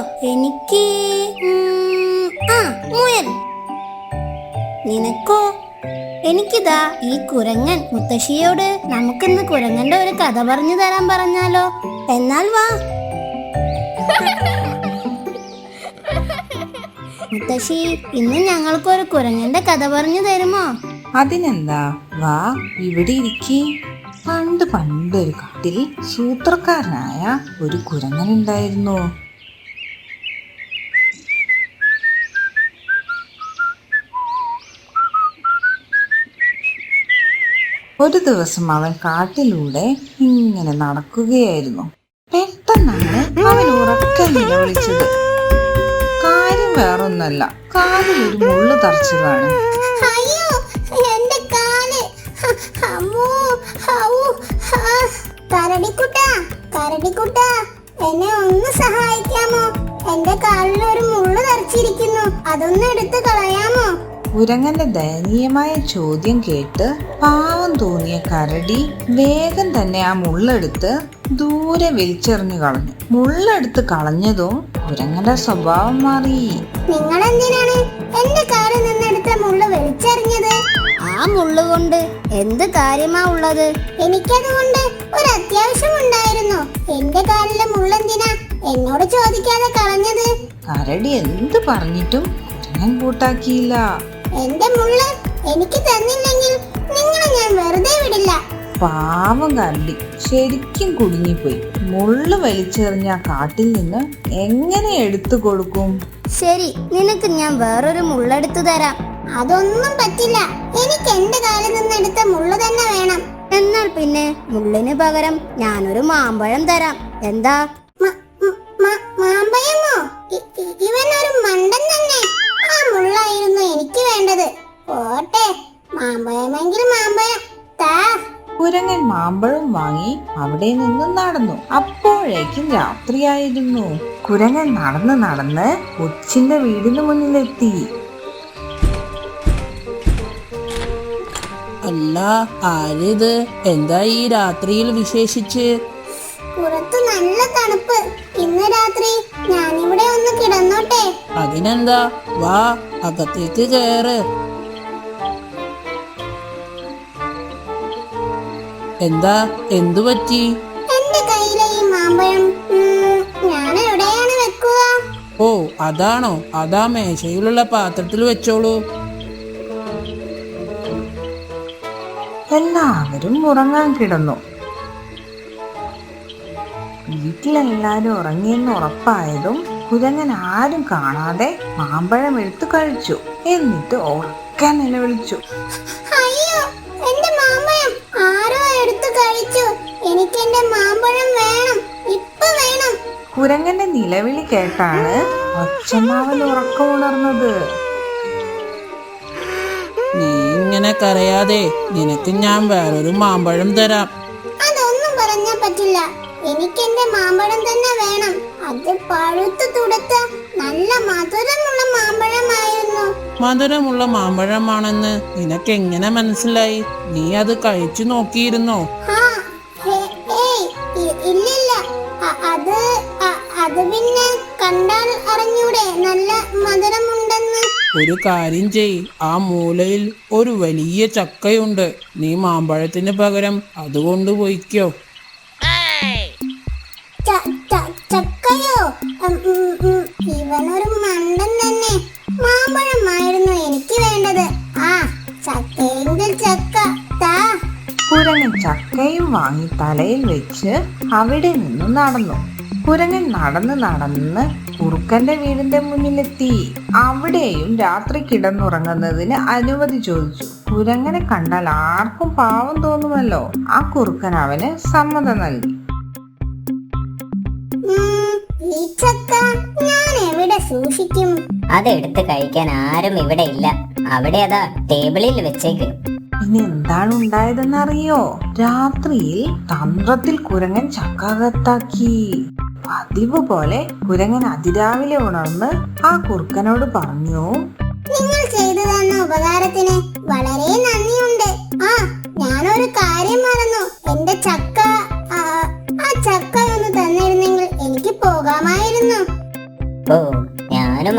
എനിക്കോ ആ മുയൽ. നിനക്കോ? എനിക്കിതാ ഈ കുരങ്ങൻ മുത്തശ്ശിയോട് നമുക്കിന്ന് കുരങ്ങന്റെ ഒരു കഥ പറഞ്ഞു തരാൻ പറഞ്ഞാലോ? എന്നാൽ വാ. മുത്തശ്ശി ഇന്ന് ഞങ്ങൾക്കൊരു കുരങ്ങന്റെ കഥ പറഞ്ഞു തരുമോ? അതിനെന്താ? വാ ഇവിടെ ഇരിക്കേ. പണ്ട് പണ്ടൊരു കാട്ടിൽ സൂത്രക്കാരനായ ഒരു കുരങ്ങനുണ്ടായിരുന്നു. ഒരു ദിവസം അവൻ കാട്ടിലൂടെ ഇങ്ങനെ നടക്കുകയായിരുന്നു. പെട്ടെന്നാണ് അവൻ ഉറക്കെ നിലവിളിച്ചത്. കാര്യം വേറൊന്നല്ല. കാലിൽ ഒരു മുള്ളു തറച്ചതാണ്. എന്നെ ഒന്ന് സഹായിക്കാമോ? എന്റെ കാലിൽ ഒരു മുള്ളു തറച്ചിരിക്കുന്നു. അതൊന്ന് എടുത്ത് കളയാമോ? കുരങ്ങന്റെ ദയനീയമായ ചോദ്യം കേട്ട് പാവം തോന്നിയ കരടി വേഗം തന്നെ ആ മുള്ളെടുത്ത് ദൂരെ വലിച്ചെറിഞ്ഞു കളഞ്ഞു. മുള്ളെടുത്ത് കളഞ്ഞതും കുരങ്ങന്റെ സ്വഭാവം മാറി. നിങ്ങൾ എന്തിനാണ് എന്റെ കാലിൽ നിന്നെടുത്ത മുള്ള വലിച്ചെറിഞ്ഞത് ആ മുള്ളു കൊണ്ട് എന്ത് കാര്യമാ ഉള്ളത്? എനിക്കതുകൊണ്ട് ഒരു അത്യാവശ്യം ഉണ്ടായിരുന്നു. എന്റെ കാലിലെ മുള്ളെന്തിനാ എന്നോട് ചോദിക്കാതെ കളഞ്ഞത്? കരടി എന്ത് പറഞ്ഞിട്ടും കുരങ്ങൻ കൂട്ടാക്കിയില്ല. എന്റെ മുള്ള് എനിക്ക് തന്നില്ലെങ്കിൽ നിങ്ങളെ ഞാൻ വെറുതെ വിടില്ല. പാവം കരടി. ശരിക്കും കുടുങ്ങിപ്പോയി. മുള്ളു വലിച്ചെറിഞ്ഞ കാട്ടിൽ നിന്ന് എങ്ങനെ എടുത്തു കൊടുക്കും? ശരി നിനക്ക് ഞാൻ വേറൊരു മുള്ളെടുത്തു തരാം. അതൊന്നും പറ്റില്ല. എനിക്ക് എന്റെ കാലിൽ നിന്ന് എടുത്ത മുള്ള തന്നെ വേണം. എന്നാൽ പിന്നെ മുള്ളിന് പകരം ഞാനൊരു മാമ്പഴം തരാം. എന്താ? മാമ്പഴമോ? ഇവനൊരു മണ്ടൻ തന്നെ. മുള്ളായിരുന്നു എനിക്ക് വേണ്ടത്. പോട്ടെ മാമ്പഴമെങ്കിൽ മാമ്പഴം. താ. കുരങ്ങൻ മാമ്പഴം വാങ്ങി അവിടെ നിന്നും നടന്നു. അപ്പോഴേക്കും രാത്രിയായിരുന്നു. കുരങ്ങൻ നടന്ന് നടന്ന് കൊച്ചിന്റെ വീടിന് മുന്നിലെത്തി. അല്ല ആരിത്? എന്താ ഈ രാത്രിയിൽ വിശേഷിച്ച്? നല്ല തണുപ്പ്. ഇന്ന് രാത്രി ഞാനിവിടെ ഒന്ന് കിടന്നോട്ടെ. അതിനെന്താ? വാ അകത്തേക്ക് കയറ് എന്താ? എന്തു പറ്റി? എന്റെ കയ്യിലെ ഈ മാമ്പഴം ഉം, ഞാൻ എവിടെയാണ് വെക്കുക? ഓ അതാണോ. അതാ മേശയിലുള്ള പാത്രത്തിൽ വെച്ചോളൂ. എല്ലാവരും ഉറങ്ങാൻ കിടന്നു. വീട്ടിലെല്ലാരും ഉറങ്ങിയെന്ന് ഉറപ്പായതും കുരങ്ങൻ ആരും കാണാതെ മാമ്പഴം എടുത്തു കഴിച്ചു. എന്നിട്ട് ഉറക്കെ നിലവിളിച്ചു. അയ്യോ എന്റെ മാമ്പഴം ആരോ എടുത്തു കഴിച്ചു. എനിക്ക് എന്റെ മാമ്പഴം വേണം ഇപ്പൊ വേണം. കുരങ്ങന്റെ നിലവിളി കേട്ടാണ് ഒച്ചമാവൻ ഉറക്കമുണർന്നത് നീ ഇങ്ങനെ കരയാതെ നിനക്ക് ഞാൻ വേറൊരു മാമ്പഴം തരാം. അതൊന്നും പറഞ്ഞാ പറ്റില്ല. എനിക്ക് എന്റെ മാമ്പഴം തന്നെ വേണം. അത് പഴുത്തു തുടുത്ത നല്ല മധുരമുള്ള മാമ്പഴമായിരുന്നു. മധുരമുള്ള മാമ്പഴമാണെന്ന് നിനക്ക് എങ്ങനെ മനസ്സിലായി? നീ അത് കഴിച്ചു നോക്കിയിരുന്നോ? ഇല്ലില്ല. അത് അത് പിന്നെ കണ്ടാൽ അറിഞ്ഞൂടെ നല്ല മധുരമുണ്ടെന്ന്. ഒരു കാര്യം ചെയ്. ആ മൂലയിൽ ഒരു വലിയ ചക്കയുണ്ട്. നീ മാമ്പഴത്തിന് പകരം അതുകൊണ്ട് പോയിക്കോ ചക്കയോ? ഇവനൊരു മണ്ടൻ തന്നെ. മാമ്പഴമായിരുന്നു എനിക്ക് വേണ്ടത്. ആ ചക്കയെങ്കിൽ ചക്ക. താ. കുരങ്ങൻ ചക്കയും വാങ്ങി തലയിൽ വെച്ച് അവിടെ നിന്ന് നടന്നു. കുരങ്ങൻ നടന്ന് നടന്ന് കുറുക്കന്റെ വീടിന്റെ മുന്നിലെത്തി. അവിടെയും രാത്രി കിടന്നുറങ്ങുന്നതിന് അനുമതി ചോദിച്ചു. കുരങ്ങനെ കണ്ടാൽ ആർക്കും പാവം തോന്നുമല്ലോ. ആ കുറുക്കൻ അവന് സമ്മതം നൽകി. ഈ ചക്ക ഞാൻ എവിടെ സൂക്ഷിക്കും? അതെടുത്ത് കഴിക്കാൻ ആരും ഇവിടെ ഇല്ല. അവിടെ അതാ ടേബിളിൽ വെച്ചേക്ക്. ഇനി എന്താണ് ഉണ്ടായതെന്നറിയോ? രാത്രിയിൽ തന്ത്രത്തിൽ കുരങ്ങൻ ചക്കകത്താക്കി. പതിവ് പോലെ കുരങ്ങൻ അതിരാവിലെ ഉണർന്ന് ആ കുറുക്കനോട് പറഞ്ഞു നിങ്ങൾ ചെയ്തു തന്ന ഉപകാരത്തിന്? വളരെ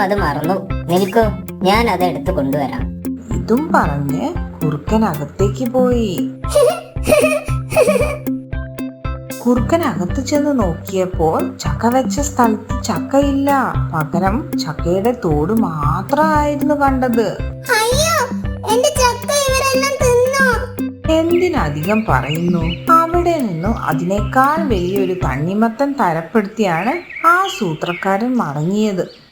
അത് മറന്നു. നിൽക്കൂ ഞാൻ അത് എടുത്തു കൊണ്ടുവരാം. ഇതും പറഞ്ഞ് കുറുക്കൻ അകത്തേക്ക് പോയി. കുറുക്കൻ അകത്ത് ചെന്ന് നോക്കിയപ്പോൾ ചക്ക വെച്ച സ്ഥലത്ത് ചക്കയില്ല. പകരം ചക്കയുടെ തോട് മാത്രമായിരുന്നു കണ്ടത്. അയ്യോ എന്റെ ചക്ക ഇവരെല്ലാം തിന്നോ? എന്തിനധികം പറയുന്നു? അവിടെ നിന്നും അതിനേക്കാൾ വലിയൊരു തണ്ണിമത്തൻ തരപ്പെടുത്തിയാണ് ആ സൂത്രക്കാരൻ മടങ്ങിയത്.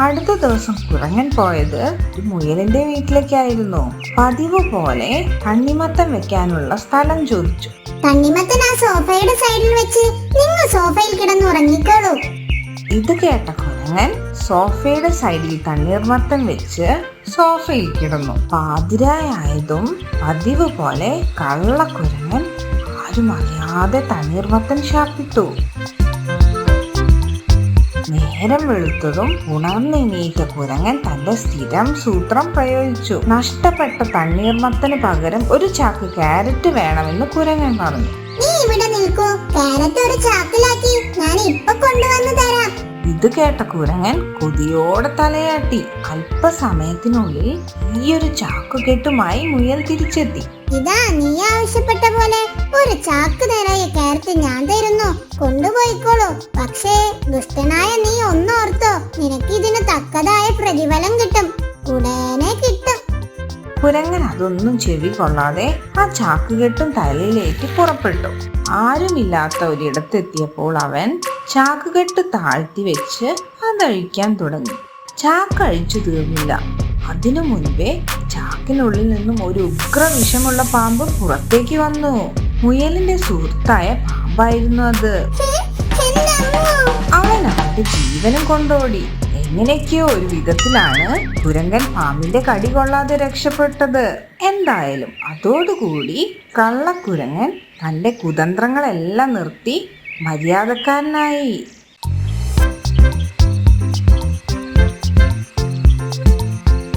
അടുത്ത ദിവസം കുരങ്ങൻ പോയത് ഒരു മുയലിന്റെ വീട്ടിലേക്കായിരുന്നു. പതിവ് പോലെ തണ്ണിമത്തം വെക്കാനുള്ള സ്ഥലം ചോദിച്ചു. തണ്ണിമത്തൻ ആ സോഫയുടെ സൈഡിൽ വെച്ച് നിങ്ങൾ സോഫയിൽ കിടന്ന് ഉറങ്ങിക്കോളൂ. ഇത് കേട്ട കുരങ്ങൻ സോഫയുടെ സൈഡിൽ തണ്ണീർമത്തം വെച്ച് സോഫയിൽ കിടന്നു. പാതിരായായതും പതിവ് പോലെ കള്ളക്കുരങ്ങൻ ആരും അറിയാതെ തണ്ണീർമത്തൻ ശാപ്പിട്ടു. നേരം വെളുത്തതും ഉണർന്നെണീറ്റ കുരങ്ങൻ തന്റെ സ്ഥിരം സൂത്രം പ്രയോഗിച്ചു. നഷ്ടപ്പെട്ട തണ്ണീർമത്തിന് പകരം ഒരു ചാക്ക് ക്യാരറ്റ് വേണമെന്ന് കുരങ്ങൻ പറഞ്ഞു. നീ ഇവിടെ നിൽക്കൂ. കാരറ്റ് ഒരു ചാക്കിലാക്കി. ഞാൻ ഇപ്പൊ കൊണ്ടുവന്ന് തരാം. ഇത് കേട്ട കുരങ്ങൻ കൊതിയോടെ തലയാട്ടി. അല്പസമയത്തിനുള്ളിൽ ഈ ഒരു ചാക്കുകെട്ടുമായി മുയൽ തിരിച്ചെത്തി. ഇതാ നീ ആവശ്യപ്പെട്ട പോലെ. ഒരു ചാക്ക് നേരായ കാരറ്റ് ഞാൻ തരുന്നു. കൊണ്ടുപോയിക്കോളൂ. പക്ഷേ ദുഷ്ടനായ നീ ഒന്നോർത്തോ. നിനക്ക് ഇതിന് തക്കതായ പ്രതിഫലം കിട്ടും. ഉടനെ കിട്ടും. കുരങ്ങൻ അതൊന്നും ചെവി കൊള്ളാതെ ആ ചാക്കുകെട്ടും തലയിലേക്ക് പുറപ്പെട്ടു. ആരുമില്ലാത്ത ഒരിടത്തെത്തിയപ്പോൾ അവൻ ചാക്കുകെട്ട് താഴ്ത്തി വെച്ച് അതഴിക്കാൻ തുടങ്ങി. ചാക്ക് അഴിച്ചു തീർന്നില്ല. അതിനു മുൻപേ ചാക്കിനുള്ളിൽ നിന്നും ഒരു ഉഗ്ര വിഷമുള്ള പാമ്പ് പുറത്തേക്ക് വന്നു. മുയലിന്റെ സുഹൃത്തായ പാമ്പായിരുന്നു അത്. അവൻ അവന്റെ ജീവനും കൊണ്ടോടി. എങ്ങനെയൊക്കെയോ ഒരു വിധത്തിലാണ് കുരങ്ങൻ പാമ്പിന്റെ കടി കൊള്ളാതെ രക്ഷപ്പെട്ടത്. എന്തായാലും അതോടുകൂടി കള്ളക്കുരങ്ങൻ തന്റെ കുതന്ത്രങ്ങളെല്ലാം നിർത്തി മര്യാദക്കാരനായി.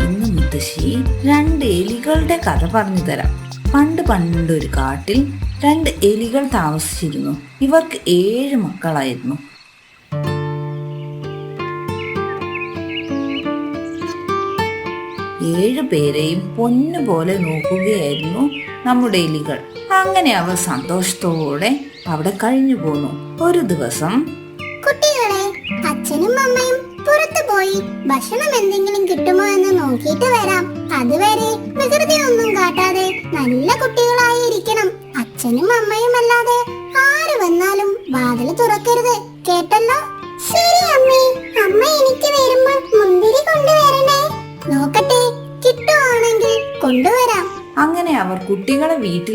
ഇന്ന് മുത്തശ്ശി രണ്ട് എലികളുടെ കഥ പറഞ്ഞു തരാം. പണ്ട് പണ്ടൊരു കാട്ടിൽ രണ്ട് എലികൾ താമസിച്ചിരുന്നു. ഇവർക്ക് ഏഴ് മക്കളായിരുന്നു. ഏഴു പേരെയും പൊന്നുപോലെ നോക്കുകയായിരുന്നു നമ്മുടെ എലികൾ. അങ്ങനെ അവർ സന്തോഷത്തോടെ അവിടെ കഴിഞ്ഞു പോന്നു. ഒരു ദിവസം കുട്ടികളെ അച്ഛനും അമ്മയും പുറത്തു പോയി ഭക്ഷണം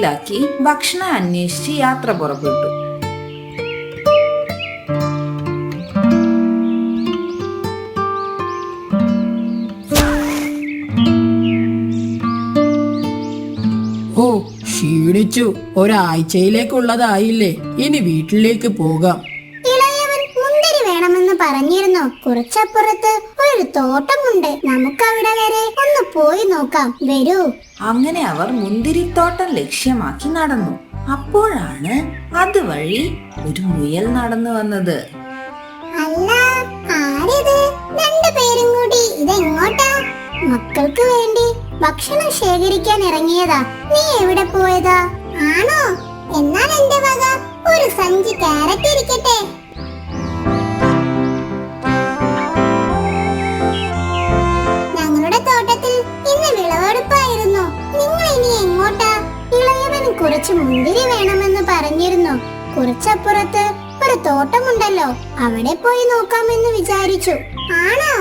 വീട്ടിലാക്കി ഭക്ഷണം അന്വേഷിച്ച് യാത്ര പുറപ്പെട്ടു. ഓ ക്ഷീണിച്ചു. ഒരാഴ്ചയിലേക്കുള്ളതായില്ലേ. ഇനി വീട്ടിലേക്ക് പോകാം. ഇളയവൻ മുന്തിരി വേണമെന്ന് പറഞ്ഞിരുന്നു. കുറച്ചപ്പുറത്ത് ഒരു തോട്ടമുണ്ട്. നമുക്ക് അവിടെ വരെ ഒന്ന് പോയി നോക്കാം. വരൂ. അങ്ങനെ അവർ മുന്തിരിത്തോട്ടം ലക്ഷ്യമാക്കി നടന്നു. അപ്പോഴാണ് അതുവഴി ഒരു മുയൽ നടന്നു വന്നത്. മക്കൾക്ക് വേണ്ടി ഭക്ഷണം ശേഖരിക്കാൻ ഇറങ്ങിയതാ. നീ എവിടെ പോയതാ? ആണോ? എന്നാൽ എന്റെ വക ഒരു സഞ്ചി കാരറ്റ് ഇരിക്കട്ടെ. കുറച്ച് മുന്തിരി വേണമെന്ന് പറഞ്ഞിരുന്നു. കുറച്ചപ്പുറത്ത് ഒരു തോട്ടമുണ്ടല്ലോ. അവിടെ പോയി നോക്കാമെന്ന് വിചാരിച്ചു. ആണോ?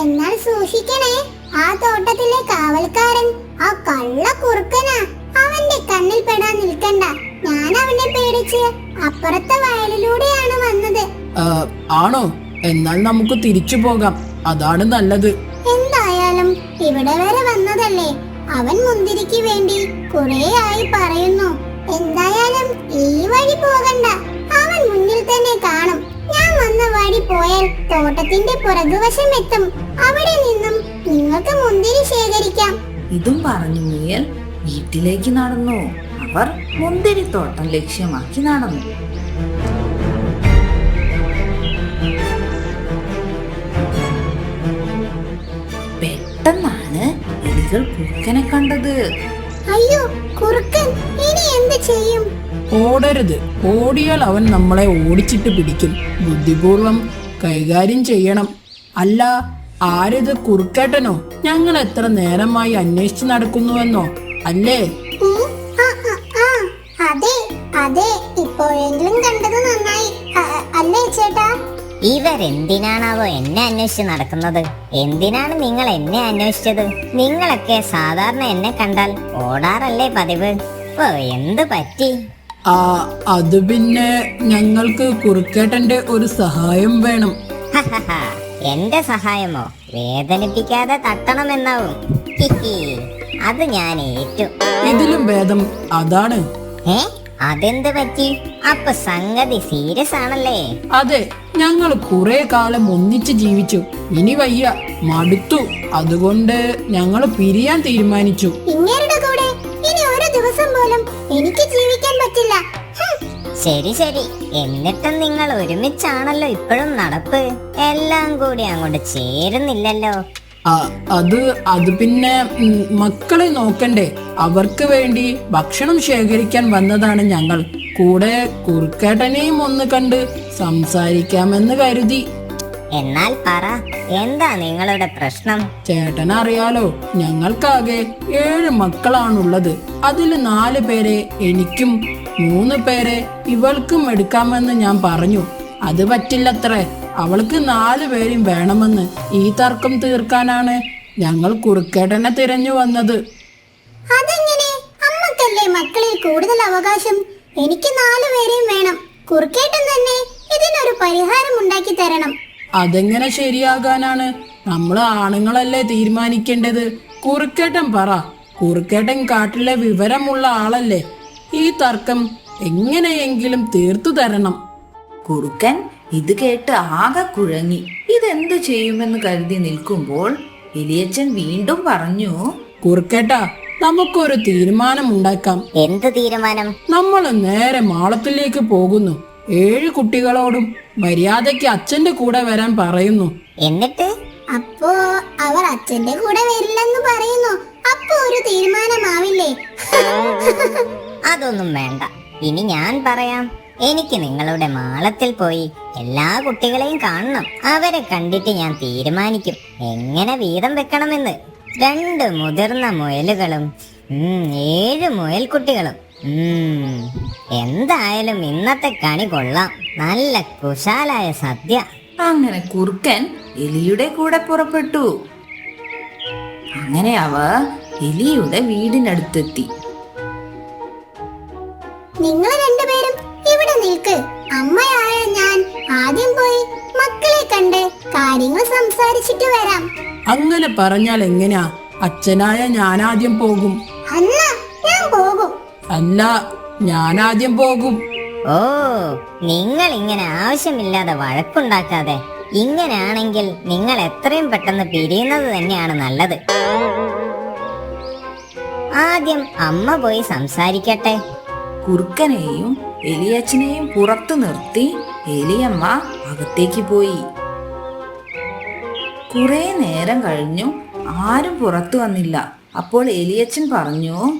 എന്നാൽ സൂക്ഷിക്കണേ. ആ തോട്ടത്തിലെ കാവൽക്കാരൻ ആ കള്ള കുറുക്കനാ. അവന്റെ കണ്ണിൽ പെടാൻ നിൽക്കണ്ട. ഞാൻ അവനെ പേടിച്ച് അപ്പുറത്തെ വയലിലൂടെയാണ് വന്നത്. ആണോ? എന്നാൽ നമുക്ക് തിരിച്ചു പോകാം. അതാണ് നല്ലത്. എന്തായാലും ഇവിടെ വരെ വന്നതല്ലേ. അവൻ മുന്തിരിക്ക് വേണ്ടി കുറേയായി പറയുന്നു. എന്തായാലും ഈ വഴി പോകണ്ട. അവൻ മുന്നിൽ തന്നെ കാണും. ഞാൻ വന്ന വഴി പോയാൽ തോട്ടത്തിന്റെ പുറകുവശം എത്തും. അവിടെ നിന്നും നിങ്ങൾക്ക് മുന്തിരി ശേഖരിക്കാം. ഇതും പറഞ്ഞു മുയൽ വീട്ടിലേക്ക് നടന്നു. അവർ മുന്തിരി തോട്ടം ലക്ഷ്യമാക്കി നടന്നു. പെട്ടെന്നാണ് എലികൾ പൂക്കനെ കണ്ടത്. അയ്യോ കുറുക്കൻ ഇനി എന്ത് ചെയ്യും? ഓടരുത്. ഓടിയാൽ അവൻ നമ്മളെ ഓടിച്ചിട്ട് പിടിക്കും. ബുദ്ധിപൂർവം കൈകാര്യം ചെയ്യണം. അല്ല ആരിത് കുറുക്കേട്ടനോ? ഞങ്ങൾ എത്ര നേരമായി അന്വേഷിച്ച് നടക്കുന്നുവെന്നോ? അല്ലേ? അതെ അതെ. ഇപ്പോഴെങ്കിലും കണ്ടത് നന്നായി. അല്ലേ ചേട്ടാ? ഇവരെന്തിനാണാവോ എന്നെ അന്വേഷിച്ച് നടക്കുന്നത്? എന്തിനാണ് നിങ്ങൾ എന്നെ അന്വേഷിച്ചത്? നിങ്ങളൊക്കെ സാധാരണ എന്നെ കണ്ടാൽ ഓടാറല്ലേ പതിവ്? ഓ എന്ത് പറ്റി? ആ അത് പിന്നെ ഞങ്ങൾക്ക് കുറുക്കേട്ടന്റെ ഒരു സഹായം വേണം. എന്റെ സഹായമോ? വേദനിപ്പിക്കാതെ തട്ടണമെന്നാവും. അത് ഞാൻ ഏറ്റു. ഇതിലും ഭേദം അതാണ്. ഏ? അതെന്ത് പറ്റി? അപ്പൊ സംഗതി സീരിയസ് ആണല്ലേ? അതെ ഞങ്ങൾ കുറെ കാലം ഒന്നിച്ച് ജീവിച്ചു. ഇനി വയ്യ മടുത്തു. അതുകൊണ്ട് ഞങ്ങൾ പിരിയാൻ തീരുമാനിച്ചു. ഇങ്ങേരുടെ കൂടെ ഇനി ഒരു ദിവസം പോലും എനിക്ക് ജീവിക്കാൻ പറ്റില്ല. ഹും, ശരി ശരി. എന്നിട്ടും നിങ്ങൾ ഒരുമിച്ചാണല്ലോ ഇപ്പോഴും നടപ്പ്. എല്ലാം കൂടി അങ്ങോട്ട് ചേരുന്നില്ലല്ലോ. അത് അത് പിന്നെ മക്കളെ നോക്കണ്ടേ. അവർക്ക് വേണ്ടി ഭക്ഷണം ശേഖരിക്കാൻ വന്നതാണ് ഞങ്ങൾ. കൂടെ കുറുക്കേട്ടനെയും ഒന്ന് കണ്ട് സംസാരിക്കാമെന്ന് കരുതി. എന്നാൽ പറ എന്താ നിങ്ങളുടെ പ്രശ്നം? ചേട്ടൻ അറിയാലോ ഞങ്ങൾക്കാകെ ഏഴ് മക്കളാണുള്ളത്. അതിൽ നാല് പേരെ എനിക്കും മൂന്ന് പേരെ ഇവൾക്കും എടുക്കാമെന്ന് ഞാൻ പറഞ്ഞു. അത് പറ്റില്ലത്രേ. അവൾക്ക് നാലു പേരും വേണമെന്ന് ഈ തർക്കം തീർക്കാനാണ് ഞങ്ങൾ കുറുക്കേട്ടനെ തിരഞ്ഞു വന്നത്. അതെങ്ങനെ? അമ്മക്കല്ലേ മക്കളിൽ കൂടുതൽ അവകാശം? എനിക്ക് നാലു പേരെയും വേണം. കുറുക്കേട്ടൻ തന്നെ ഇതിനൊരു പരിഹാരം ഉണ്ടാക്കി തരണം. അതെങ്ങനെ ശരിയാകാനാണ്? നമ്മൾ ആണുങ്ങളല്ലേ തീരുമാനിക്കേണ്ടത്? കുറുക്കേട്ടൻ പറ. കുറുക്കേട്ടൻ കാട്ടിലെ വിവരമുള്ള ആളല്ലേ? ഈ തർക്കം എങ്ങനെയെങ്കിലും തീർത്തു തരണം. കുറുക്കൻ ഇത് കേട്ട് ആകെ കുഴങ്ങി. ഇതെന്ത് ചെയ്യുമെന്ന് കരുതി നിൽക്കുമ്പോൾ എലിയച്ചൻ വീണ്ടും പറഞ്ഞു കുറുക്കേട്ട നമുക്കൊരു തീരുമാനം ഉണ്ടാക്കാം എന്ത് തീരുമാനം? നമ്മൾ നേരെ മാളത്തിലേക്ക് പോകുന്നു. ഏഴ് കുട്ടികളോടും മര്യാദയ്ക്ക് അച്ഛന്റെ കൂടെ വരാൻ പറയുന്നു. എന്നിട്ട്? അപ്പോ അവർ അച്ഛന്റെ കൂടെ വരില്ലെന്ന് പറയുന്നു. അപ്പൊ ഒരു തീരുമാനമാവില്ലേ? അതൊന്നും വേണ്ട. ഇനി ഞാൻ പറയാം. എനിക്ക് നിങ്ങളുടെ മാളത്തിൽ പോയി എല്ലാ കുട്ടികളെയും കാണണം. അവരെ കണ്ടിട്ട് ഞാൻ തീരുമാനിക്കും. എങ്ങനെ വീതം വെക്കണമെന്ന്? രണ്ട് മുതിർന്ന മുയലുകളും ഏഴ് മുയൽക്കുട്ടികളും. എന്തായാലും ഇന്നത്തെ കണി കൊള്ളാം. നല്ല കുശാലായ സദ്യ. അങ്ങനെ കുറുക്കൻ എലിയുടെ കൂടെ പുറപ്പെട്ടു. അങ്ങനെ അവ എലിയുടെ വീടിനടുത്തെത്തി. നിങ്ങൾ സംസാരിച്ചിട്ട് വരാം. അങ്ങനെ പറഞ്ഞാൽ എങ്ങനെയാ അച്ഛനായ ഞാനാദ്യം പോകും. അല്ല ഞാൻ പോകും. അല്ല ഞാനാദ്യം പോകും. ഓ നിങ്ങൾ ഇങ്ങനെ ആവശ്യമില്ലാതെ വഴക്കുണ്ടാക്കാതെ ഇങ്ങനെയാണെങ്കിൽ നിങ്ങൾ എത്രയും പെട്ടെന്ന് പിരിയുന്നത് തന്നെയാണ് നല്ലത്. ആദ്യം അമ്മ പോയി സംസാരിക്കട്ടെ. കുറുക്കനെയും എലിയച്ചനെയും പുറത്തു നിർത്തി എലിയമ്മ അകത്തേക്ക് പോയി. കുറെ നേരം കഴിഞ്ഞു. ആരും പുറത്തു വന്നില്ല. അപ്പോൾ എലിയച്ചൻ പറഞ്ഞു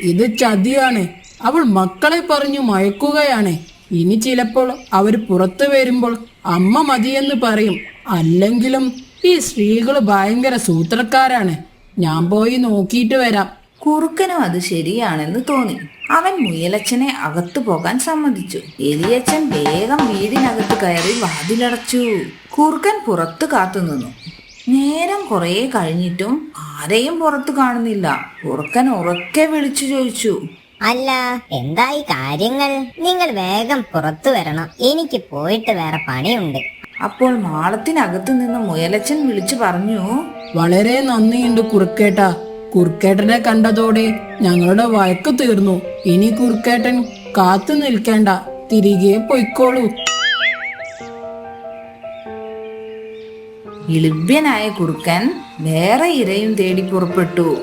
ഇത് ചതിയാണ്. അവൾ മക്കളെ പറഞ്ഞു മയക്കുകയാണ്. ഇനി ചിലപ്പോൾ അവർ പുറത്തു വരുമ്പോൾ അമ്മ മതിയെന്ന് പറയും. അല്ലെങ്കിലും ഈ സ്ത്രീകൾ ഭയങ്കര സൂത്രക്കാരാണ്. ഞാൻ പോയി നോക്കിയിട്ട് വരാം. കുറുക്കനും അത് ശരിയാണെന്ന് തോന്നി. അവൻ മുയലച്ചനെ അകത്തു പോകാൻ സമ്മതിച്ചു. എലിയച്ചൻ വേഗം വീടിനകത്ത് കയറി വാതിലടച്ചു. കുറുക്കൻ പുറത്ത് കാത്തുനിന്നു നേരം കുറേ കഴിഞ്ഞിട്ടും ആരെയും പുറത്തു കാണുന്നില്ല. കുറുക്കൻ ഉറക്കെ വിളിച്ചു ചോദിച്ചു. അല്ല എന്തായി കാര്യങ്ങൾ? നിങ്ങൾ വേഗം പുറത്തു വരണം. എനിക്ക് പോയിട്ട് വേറെ പണിയുണ്ട്. അപ്പോൾ മാളത്തിനകത്ത് നിന്ന് മുയലച്ചൻ വിളിച്ചു പറഞ്ഞു. വളരെ നന്ദിയുണ്ട് കുറുക്കേട്ട. കുറുക്കേട്ടനെ കണ്ടതോടെ ഞങ്ങളുടെ വഴക്ക് തീർന്നു. ഇനി കുറുക്കേട്ടൻ കാത്തു നിൽക്കേണ്ട. തിരികെ പൊയ്ക്കോളൂ. ഇളിഭ്യനായ കുറുക്കൻ വേറെ ഇരയും തേടി പുറപ്പെട്ടു.